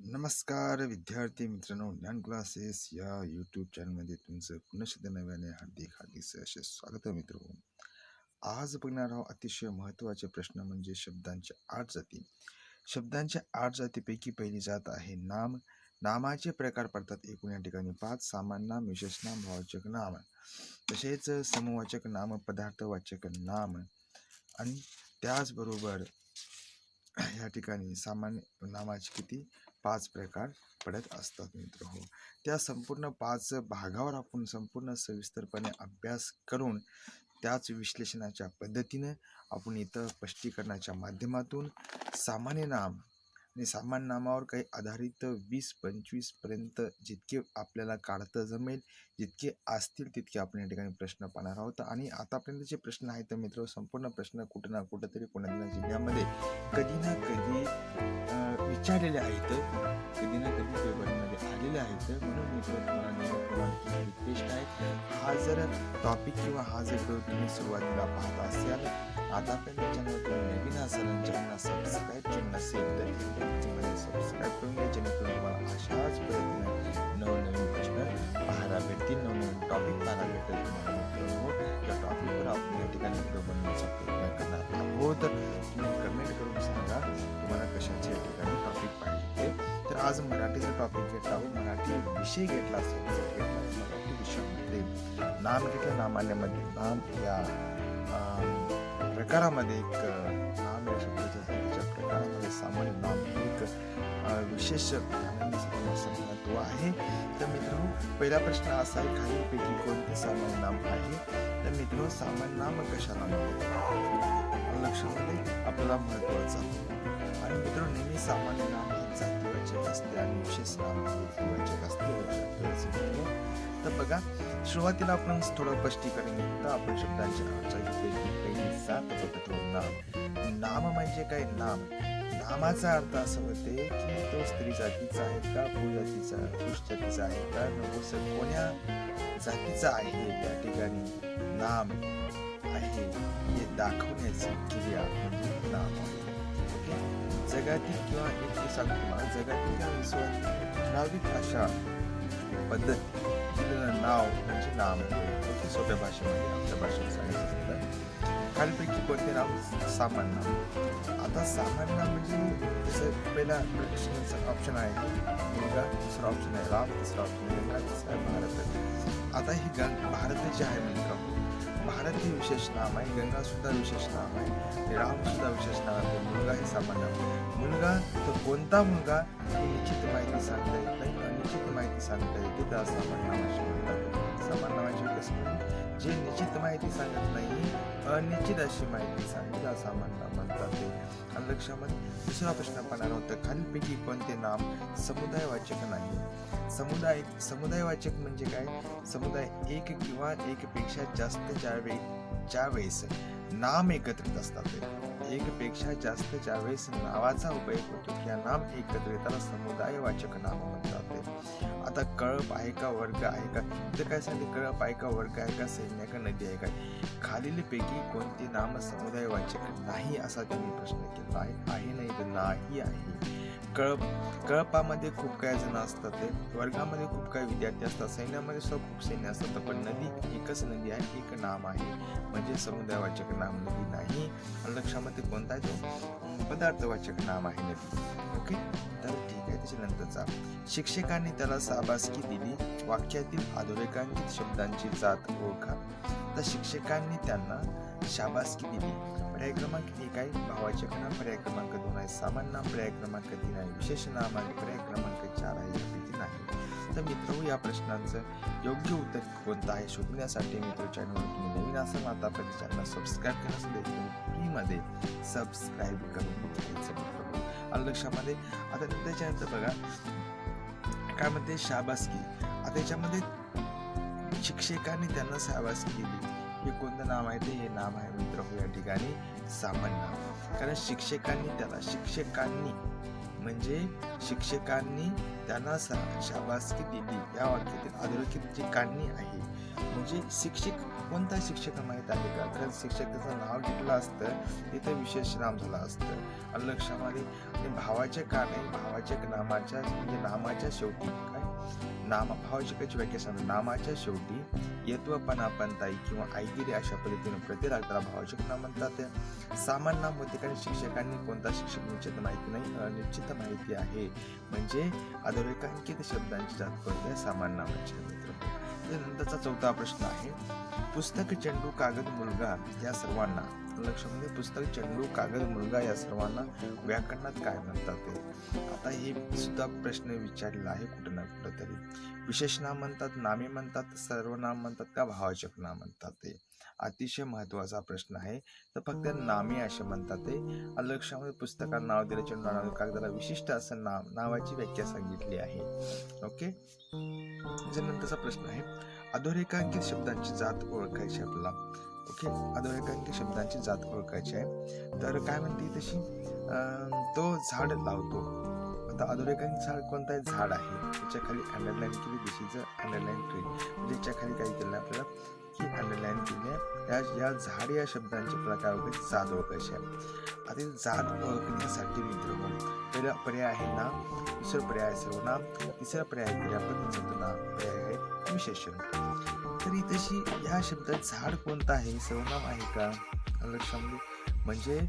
नमस्कार विद्यार्थी मित्रांनो ज्ञान क्लासेस या यूट्यूब चॅनलमध्ये तुमचं पुनश्च नव्याने हार्दिक हार्दिक सहर्ष स्वागत आहे मित्र आज बघणार आहोत अतिशय महत्त्वाचे प्रश्न म्हणजे शब्दांच्या आठ जाती. शब्दांच्या आठ जातीपैकी पहिली जात आहे नाम. नामाचे प्रकार पडतात एकूण या ठिकाणी पाच. सामान्य नाम विशेष नाम भाववाचक नाम. तसेच समवाचक नाम पदार्थवाचक नाम. आणि त्याचबरोबर ह्या ठिकाणी सामान्य नामाचे किती? पाच प्रकार पडत असतात मित्र हो. त्या संपूर्ण पाच भागावर आपण संपूर्ण सविस्तरपणे अभ्यास करून त्याच विश्लेषणाच्या पद्धतीने आपण इथं स्पष्टीकरणाच्या माध्यमातून सामान्य नाम आणि सामान्य नामावर काही आधारित वीस पंचवीसपर्यंत जितके आपल्याला काढता जमेल जितके असतील तितके आपण या ठिकाणी प्रश्न पाहणार आहोत. आणि आतापर्यंत जे प्रश्न आहेत मित्र संपूर्ण प्रश्न कुठं ना कुठंतरी कोणत्या जिल्ह्यामध्ये कधी ना कधी विचारलेले आहेत. कधी ना कधी पेपरमध्ये आलेले आहेत. म्हणून मित्र तुम्हाला रिक्वेस्ट आहे. हा जर टॉपिक किंवा हा जर व्हिडिओ तुम्ही सुरुवातीला पाहत असाल आतापर्यंत चॅनल तुम्ही नवीन असाल आणि सबस्क्राईब केलं नसेल तर सबस्क्राईब करून घ्या जेणेकरून तुम्हाला अशाच पद्धतीने नवनवीन प्रश्न पाहायला भेटतील नवनवीन टॉपिक पाहायला भेटेल तुम्हाला मित्रांनो त्या टॉपिकवर आपण या ठिकाणी व्हिडिओ बनवण्याचा प्रयत्न करणार आहोत. तुम्ही कमेंट करून सांगा तुम्हाला कशाचे या ठिकाणी टॉपिक पाहिजे. तर आज मराठीचा टॉपिक घेतला मराठी विषय घेतला सब्जेक्ट घेतला मराठी विषयामध्ये नाम घेतलं नामान्यामध्ये नाम या अं, प्रकारामध्ये एक अं, नाम या शब्दाच्या जातीच्या प्रकारामध्ये सामान्य नाम एक विशेष आनंद महत्त्व आहे. तर मित्र पहिला प्रश्न असा आहे खालीलपैकी कोणते सामान्य नाम आहे? तर मित्र सामान्य नाम कशाला म्हणतात? लक्षामध्ये आपल्याला महत्वाचं आणि मित्र नेहमी सामान्य नाम हे असते आणि विशेष नाम असते तर बघा सुरुवातीला आपण थोडं स्पष्टीकरण घेतलं आपण शब्दांच्या जातीपैकी नाम नाम म्हणजे काय? नाम. नामाचा अर्थ असं होते की तो स्त्री जातीचा आहे का भूजातीचा पुरुष जातीचा आहे का नकोस कोण्या जातीचा आहे त्या ठिकाणी नाम आहे. हे दाखवण्याची क्रिया म्हणजे नाम आहे. ओके? जगातील किंवा एक सांगतो तुम्हाला जगातील किंवा विश्वात ठराविक अशा पद्धत दिलेलं नाव म्हणजे नाम ओके सोप्या भाषेमध्ये आपल्या भाषेत सांगितलं तर. खालीपैकी कोणते नाव? सामान्य नाम आता सामान्य नाम म्हणजे जसं पहिला प्रश्नाचा ऑप्शन आहे. मुलगा दुसरा ऑप्शन आहे. राम तिसरा ऑप्शन आहे. गंगा तिसरा आहे भारत. आता ही गंग भारत जे आहे मित्र भारत हे विशेष नाम आहे गंगा सुद्धा विशेष नाम आहे रामसुद्धा राम सुद्धा विशेष नाम आहे मुलगा हे सामान्य आहे. मुलगा तर कोणता मुलगा ही निश्चित माहिती सांगता येत नाही अनिश्चित माहिती सांगता येते तर सामान्य नावाची सामान्य नावाची कसं जे निश्चित माहिती सांगत नाही अनिश्चित अशी माहिती सांगते असा सामान्य म्हणतात ते. आणि लक्षामध्ये दुसरा प्रश्न पाहणार होता खालीलपैकी कोणते नाम समुदायवाचक नाही? समुदाय समुदायवाचक म्हणजे काय? समुदाय एक किंवा एकपेक्षा जास्त ज्यावेळी ज्यावेळेस नाम एकत्रित असतात एकपेक्षा जास्त ज्यावेळेस नावाचा उपयोग होतो या नाम एकत्र येताना समुदायवाचक नाम म्हणतात आता कळप आहे का वर्ग आहे का? तर काय सांगते? कळप आहे का वर्ग आहे का? सैन्य का नदी आहे का? खालीलपैकी कोणते नाम समुदायवाचक नाही असा त्यांनी प्रश्न केला आहे. आहे नाही तर नाही आहे. कळप कळपामध्ये खूप काही जण असतात ते. वर्गामध्ये खूप काही विद्यार्थी असतात. सैन्यामध्ये सुद्धा खूप सैन्य असतात. पण नदी एकच नदी आहे एक नाम आहे. म्हणजे समुदायवाचक नाम नदी नाही. लक्षामध्ये ते कोणता आहे तो पदार्थवाचक नाम आहे नक्की ओके? तर ठीक आहे त्याच्यानंतरचा शिक्षकांनी त्याला साबासकी दिली. वाक्यातील अधोरेखांकित शब्दांची जात ओळखा. तर शिक्षकांनी त्यांना शाबासकी दिली. पर्याय क्रमांक एक आहे भावाचक नाम पर्याय क्रमांक दोन आहे सामान्य नाम पर्याय क्रमांक तीन आहे विशेष नाम आणि पर्याय क्रमांक चार आहे नाही. तर मित्र या प्रश्नांचं योग्य उत्तर कोणतं आहे शोधण्यासाठी मित्र चॅनल तुम्ही नवीन असाल आतापर्यंत चॅनल सबस्क्राईब करा. सुद्धा तुम्ही फ्रीमध्ये सबस्क्राईब करून घ्यायचं मित्र. आणि लक्षामध्ये आता त्याच्यानंतर बघा. काय म्हणते? शाबासकी. आता याच्यामध्ये शिक्षकांनी त्यांना शाबासकी दिली. हे कोणतं नाव आहे ते? हे नाम आहे मित्र हो या ठिकाणी सामान्य कारण शिक्षकांनी त्याला शिक्षकांनी म्हणजे शिक्षकांनी त्यांना शाबासकी दिली. या वाक्यातील अधोरेखित जी काढणी आहे म्हणजे शिक्षक कोणता शिक्षक माहीत आहे का? कारण शिक्षकाचं नाव घेतलं असतं तिथं विशेष नाम झालं असतं. आणि लक्षामध्ये आणि भावाचे का नामाच्या म्हणजे नामाच्या शेवटी काय भावशिकाची व्याख्या नामाच्या शेवटी यत्वपणा किंवा आईगिरी अशा पद्धतीने प्रतिराग त्याला भावशिक नाम म्हणतात. सामान्य नाम होते कारण शिक्षकांनी कोणता शिक्षक निश्चित माहिती नाही निश्चित माहिती आहे. म्हणजे अधोरेखांकित शब्दांची जात पडते सामान्य नामाचे मित्र त्यानंतरचा चौथा प्रश्न आहे पुस्तक चेंडू कागद मुलगा या सर्वांना लक्षामध्ये पुस्तक चेंडू कागद मुलगा या सर्वांना व्याकरणात काय म्हणतात ते? आता हे सुद्धा प्रश्न विचारलेला आहे कुठं ना कुठं तरी. विशेष नाम म्हणतात नामे म्हणतात सर्वनाम म्हणतात का भावाचक नाम म्हणतात ते? अतिशय महत्त्वाचा प्रश्न आहे. तर फक्त नामे असे म्हणतात ते. लक्षामध्ये पुस्तकात नाव दिलं चेंडू नाव कागदाला विशिष्ट असं नाव नावाची व्याख्या सांगितली आहे. ओके? नंतरचा प्रश्न आहे. अधोरेखांकित शब्दांची जात ओळखायची आपल्याला. ओके अधोरेखांकित शब्दांची जात ओळखायची आहे. तर काय म्हणते तशी? तो झाड लावतो. आता अधोरेखांकित झाड कोणता आहे? झाड आहे. त्याच्याखाली अंडरलाईन केली दिशीचं अंडरलाईन ट्री म्हणजे त्याच्याखाली काय केलं आपल्याला? की अंडरलाईन केली आहे. या या झाड या शब्दांचे प्रकार वगैरे जात ओळखायची आहे. आता जात ओळखण्यासाठी मित्र पहिला पर्याय आहे ना दुसरा पर्याय आहे सर्वनाम तिसरा पर्याय आहे क्रियापद चौथा पर्याय आहे विशेषण तरी तशी ह्या शब्दात झाड कोणता आहे? सर्वनाम आहे का? लक्षामध्ये म्हणजे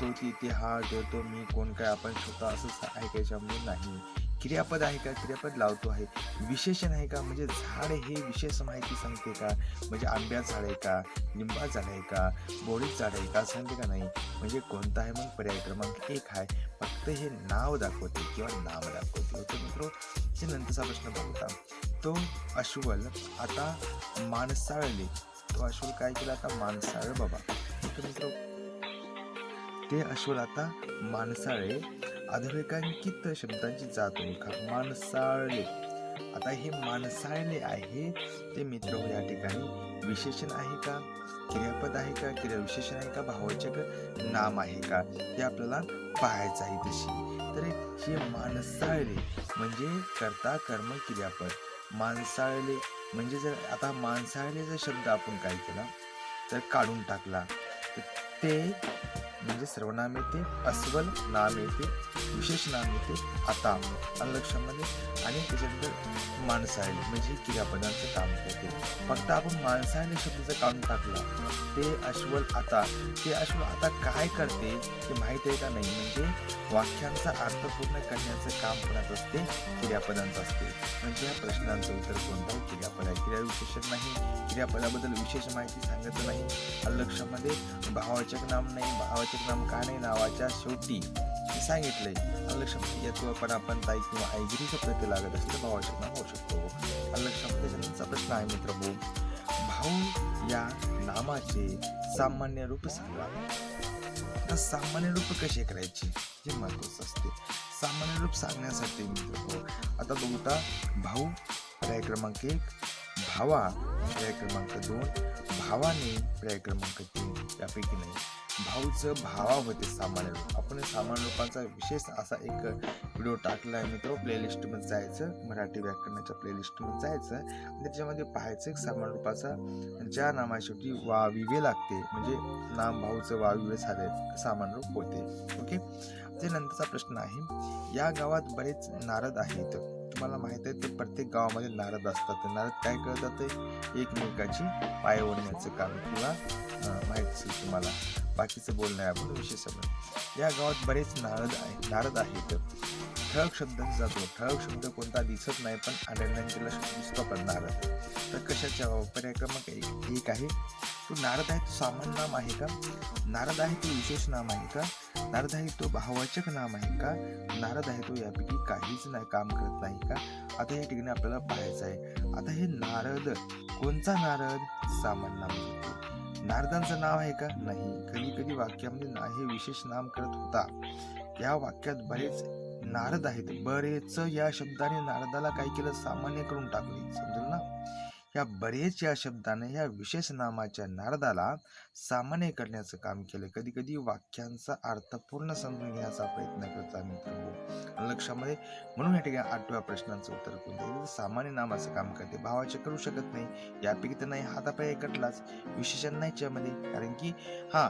तो ती ते हा तो मी कोण काय आपण स्वतः असंच आहे नाही. क्रियापद आहे का? क्रियापद लावतो आहे. विशेषण आहे का? म्हणजे झाड हे विशेष माहिती सांगते का? म्हणजे आंब्या झाड आहे का? लिंबा झाड आहे का? बोळीत झाड आहे का? सांगते का नाही? म्हणजे कोणता आहे मग? पर्याय क्रमांक एक आहे. फक्त हे नाव दाखवते किंवा नाम दाखवते. ओके मित्र हे नंतरचा प्रश्न बघता. तो अश्वल आता माणसाळले. तो अश्वल काय केला आता? माणसाळ बाबा. ओके मित्र. ते अश्वल आता माणसाळे अधोरेखांकित शब्दांची जात ओळखा. माणसाळले. आता हे माणसाळले आहे? ते मित्र या ठिकाणी विशेषण आहे का? क्रियापद आहे का? क्रिया विशेषण आहे का? भावाचक नाम आहे का? हे आपल्याला पाहायचं आहे तशी. तर हे माणसाळले म्हणजे करता कर्म क्रियापद. माणसाळले म्हणजे जर आता माणसाळले जर शब्द आपण काय केला? तर काढून टाकला. तर ते म्हणजे सर्वनाम येते अस्वल नाम येते विशेष नाम येते आता आणि लक्षामध्ये आणि त्याच्यानंतर माणसायले म्हणजे क्रियापदांचं काम करते. फक्त आपण माणसायले शब्द जर काढून टाकला ते अश्वल आता ते अश्वल आता काय करते ते माहीत आहे का नाही? म्हणजे वाक्यांचा अर्थ पूर्ण करण्याचं काम कोणाचं असते? क्रियापदांचं असते. म्हणजे या प्रश्नांचं उत्तर कोणतं? क्रियापद. आहे क्रियाविशेषण नाही. क्रियापदाबद्दल विशेष माहिती सांगत नाही. आणि लक्षामध्ये भावाचक नाम नाही भावाचक श्रीराम काणे नावाच्या शेवटी हे सांगितलंय. आणि लक्षामध्ये पण आपण ताई किंवा आईगिरीचं प्रति लागत असेल तर नाव होऊ शकतो. आणि त्याच्यानंतरचा प्रश्न आहे मित्र भाऊ या नामाचे सामान्य रूप सांगा. आता सामान्य रूप कसे करायचे? हे महत्वाचं असते. सामान्य रूप सांगण्यासाठी मित्र आता बघूता भाऊ पर्याय क्रमांक एक भावा पर्याय क्रमांक दोन भावाने पर्याय क्रमांक तीन यापैकी नाही. भाऊचं भावा होते सामान्य लोक. आपण सामान्य लोकांचा विशेष असा एक व्हिडिओ टाकला आहे मित्र प्लेलिस्टमध्ये जायचं मराठी व्याकरणाच्या प्लेलिस्टमध्ये जायचं आणि त्याच्यामध्ये पाहायचं एक सामान्य रूपाचा ज्या नामाशेवटी वाविवे लागते म्हणजे नाम भाऊचं वाविवे झाले सामान्य रूप होते. ओके ते नंतरचा प्रश्न आहे या गावात बरेच नारद आहेत. तुम्हाला माहीत आहे ते प्रत्येक गावामध्ये नारद असतात. नारद काय करतात? जाते एकमेकाची पाय ओढण्याचं काम किंवा माहीत असेल तुम्हाला. बाकीचं बोलणं आहे आपण विशेष आपण या गावात बरेच नारद आहे नारद आहेत. ठळक शब्द जातो. ठळक शब्द कोणता दिसत नाही पण अंडरलाईन दिसतो पण नारद. तर कशाच्या पर्याय क्रमांक एक एक आहे. तो नारद आहे तो सामान्य नाम आहे का? नारद आहे तो विशेष नाम आहे का? नारद आहे तो भाववाचक नाम आहे का? नारद आहे तो यापैकी काहीच नाही काम करत नाही का? आता या ठिकाणी आपल्याला पाहायचं आहे. आता हे नारद कोणता नारद? सामान्य नाम घेतो. नारदांचं नाव आहे का? नाही. कधी कधी वाक्यामध्ये ना हे विशेष नाम करत होता. या वाक्यात बरेच नारद आहेत. बरेच या शब्दाने नारदाला काय केलं? सामान्य करून टाकले. समजेल? या बरेच या शब्दाने या विशेष नामाच्या नारदाला सामान्य करण्याचं काम केलं. कधी कधी वाक्यांचा अर्थ पूर्ण समजून घेण्याचा प्रयत्न करता मित्र लक्षामध्ये म्हणून या ठिकाणी आठव्या प्रश्नाचं उत्तर कोणतं आहे? सामान्य नामाचं काम करते. भावाचे करू शकत नाही. यापैकी तर नाही हातापाय कटलाच विशेषण नाही यामध्ये कारण की हा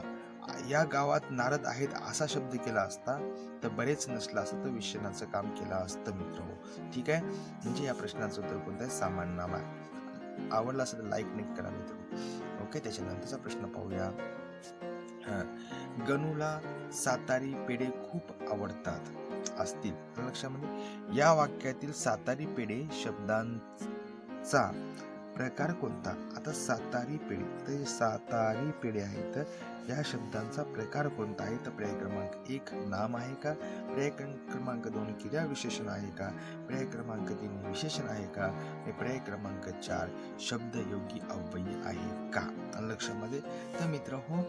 या गावात नारद आहेत असा शब्द केला असता तर बरेच नसला असतं तर विशेषणाचं काम केलं असतं मित्र ठीक आहे? म्हणजे या प्रश्नाचं उत्तर कोणतं आहे? सामान्य नाम आहे. आवडला असेल तर लाईक नक्की करा मित्र. ओके त्याच्यानंतरचा प्रश्न पाहूया. हां गणूला सातारी पेढे खूप आवडतात असतील. लक्षामध्ये म्हणजे या वाक्यातील सातारी पेढे शब्दांचा प्रकार कोणता? आता सातारी पिढी तर हे सातारी आहे आहेत या शब्दांचा प्रकार कोणता आहे? तर पर्याय क्रमांक एक नाम आहे का? पर्याय क्रम- क्रमांक दोन क्रिया विशेषण आहे का? पर्याय क्रमांक तीन विशेषण आहे का? आणि पर्याय क्रमांक चार शब्दयोगी अव्यय आहे का? लक्षामध्ये. तर मित्र हो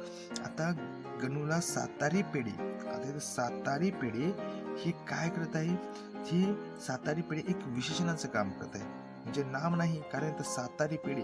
आता गणूला सातारी पिढी आता सातारी पिढी ही काय करत आहे? ही सातारी पिढी एक विशेषणाचं काम करत आहे. म्हणजे नाम नाही कारण तर सातारी पेढे.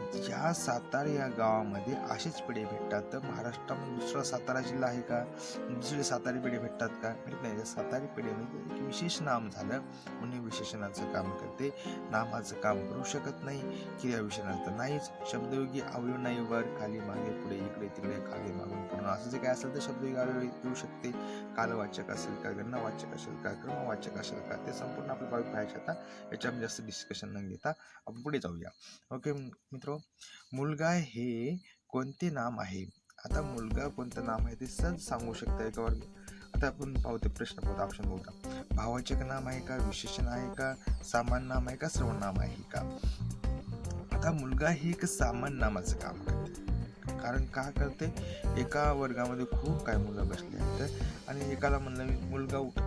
ज्या सातारा या गावामध्ये असेच पिढे भेटतात तर महाराष्ट्रामध्ये दुसरा सातारा जिल्हा आहे का? दुसरे सातारी पिढे भेटतात का? भेटत नाही. या सातारी पिढे म्हणजे एक विशेष नाम झालं. म्हणून विशेषणाचं काम करते. नामाचं काम करू शकत नाही. क्रियाविशेषणाचं तर नाहीच. शब्दयोगी अवयव नाही वर. खाली मागे पुढे इकडे तिकडे खाली मागून पूर्ण असं जे काय असेल तर शब्दयोगी अवयव येऊ शकते. कालवाचक असेल का गणवाचक असेल का क्रमवाचक असेल का ते संपूर्ण आपल्या पाहिजे आता. याच्यामध्ये जास्त डिस्कशन न घेता आपण पुढे जाऊया. ओके मित्र मुलगा हे कोणते नाम आहे? आता मुलगा कोणतं नाम आहे ते सहज सांगू शकता एका वर्ग आता आपण पाहतो प्रश्न पाहतो ऑप्शन बघता भावाचक नाम आहे का? विशेषण आहे का? सामान्य नाम आहे का? सर्वनाम आहे का? आता मुलगा हे एक सामान्य नामाचं काम करते. कारण का करते? एका वर्गामध्ये खूप काय मुलं बसले आहेत. आणि एकाला म्हणलं मी मुलगा उठ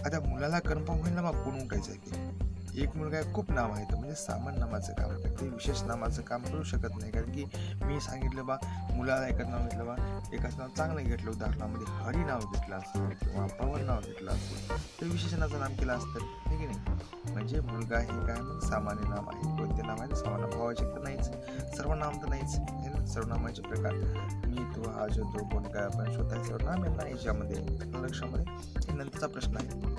आता मुलाला कन्फर्म होईल ना मग कोण उठायचं आहे? ते एक मुलगा आहे, खूप नाव आहे म्हणजे सामान नामाचं काम करते विशेष नामाचं काम करू शकत नाही. कारण की मी सांगितलं बा मुलाला एकच नाव घेतलं बा एकाच नाव चांगलं घेतलं उदाहरणामध्ये हरी नाव घेतलं असतं किंवा पवन नाव घेतलं असतं तर विशेषणाचं नाम केलं असतं हे की नाही? म्हणजे मुलगा हे काय मग सामान्य नाम आहे? कोणते नाम आहे? सामान्य भावाचे तर नाहीच. सर्वनाम तर नाहीच हे ना? सर्वनामाचे प्रकार. मी तू हा जो तो कोण काय आपण स्वतः सर्वनाम आहे ना याच्यामध्ये लक्षामध्ये हे नंतरचा प्रश्न आहे.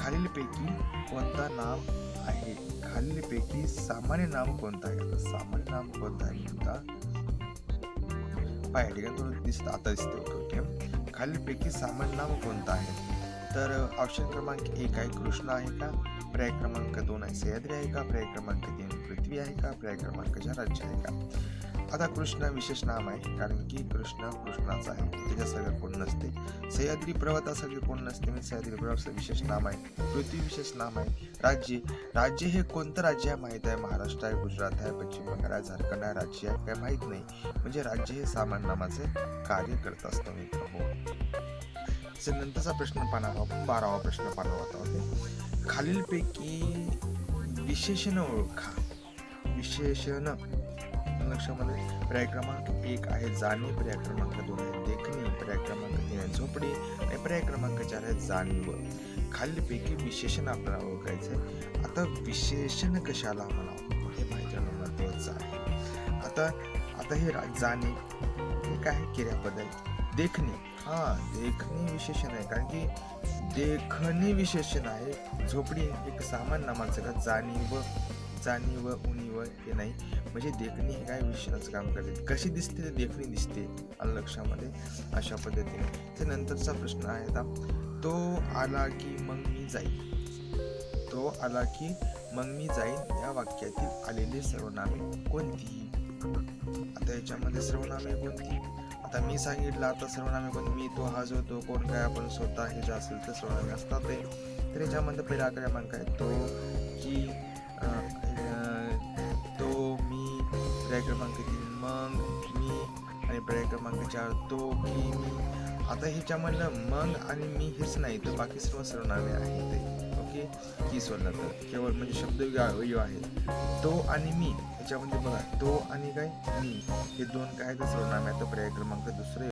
खालीलपैकी कोणता नाम आहे? खालीलपैकी सामान्य नाम कोणतं आहे? आता सामान्य नाम कोणतं आहे? म्हणता पाय ठिकाणी थोडं दिसत आता दिसते ओके ओके. खालीलपैकी सामान्य नाम कोणतं आहे? तर ऑप्शन क्रमांक एक आहे कृष्ण आहे का? पर्याय क्रमांक दोन आहे सह्याद्री आहे का? पर्याय क्रमांक तीन पृथ्वी आहे का? पर्याय क्रमांक चार राज्य आहे का? आता कृष्ण विशेष नाम आहे कारण की कृष्ण कृष्णाचा आहे. त्याच्यासारखं कोण नसते. सह्याद्री पर्वतासारखे कोण नसते म्हणजे सह्याद्री पर्वताचं विशेष नाम आहे. पृथ्वी विशेष नाम आहे. राज्य राज्य हे कोणतं राज्य आहे माहीत आहे? महाराष्ट्र आहे गुजरात आहे पश्चिम बंगाल आहे झारखंड आहे राज्य आहे काय माहीत नाही. म्हणजे राज्य हे सामान्य नामाचे कार्य करत असतं मित्र हो. त्याच्या नंतरचा प्रश्न पाहणार बारावा प्रश्न पाहणार होता खालीलपैकी विशेषण ओळखा. विशेषण. लक्षामध्ये पर्याय क्रमांक एक आहे जाणीव पर्याय क्रमांक दोन आहे देखणी पर्याय क्रमांक तीन आहे झोपडी आणि पर्याय क्रमांक चार आहे जाणीव. खालीलपैकी विशेषण आपल्याला ओळखायचं आहे आता विशेषण कशाला म्हणावं? हे माहिती महत्वाचं आहे. आता आता हे जाणे जाणीव हे काय आहे? क्रियापद. आहे देखणी. हा देखणे विशेषण आहे. कारण की देखणी विशेषण आहे. झोपडी एक सामान्य माणसाला का? जाणीव. जाणीव उणीव हे नाही. म्हणजे देखणी हे काय विशेषणाचं काम करते? कशी दिसते ते देखणी दिसते लक्षामध्ये? अशा पद्धतीने. ते नंतरचा प्रश्न आहे आता. तो आला की मग मी जाईल तो आला की मग मी जाईन. या वाक्यातील आलेली सर्वनामे कोणती? आता याच्यामध्ये सर्वनामे कोणती? आता मी सांगितलं आता सर्वनामे कोणती मी तो हा जो तो कोण काय आपण स्वतः हे जे असेल तर सर्वनामे असतात ते तर याच्यामध्ये पहिला क्रमांक आहे तो की पर्याय क्रमांक चार तो की मी. आता ह्याच्यामधलं मग आणि मी हेच नाही तर बाकी सर्व सर्वनामे आहेत ते. ओके? की सोडलं तर. केवळ म्हणजे शब्द यो आहेत. तो आणि मी. ह्याच्यामध्ये बघा तो आणि काय? मी. हे दोन काय तर सर्वनामे आहेत तर पर्याय क्रमांक दुसरे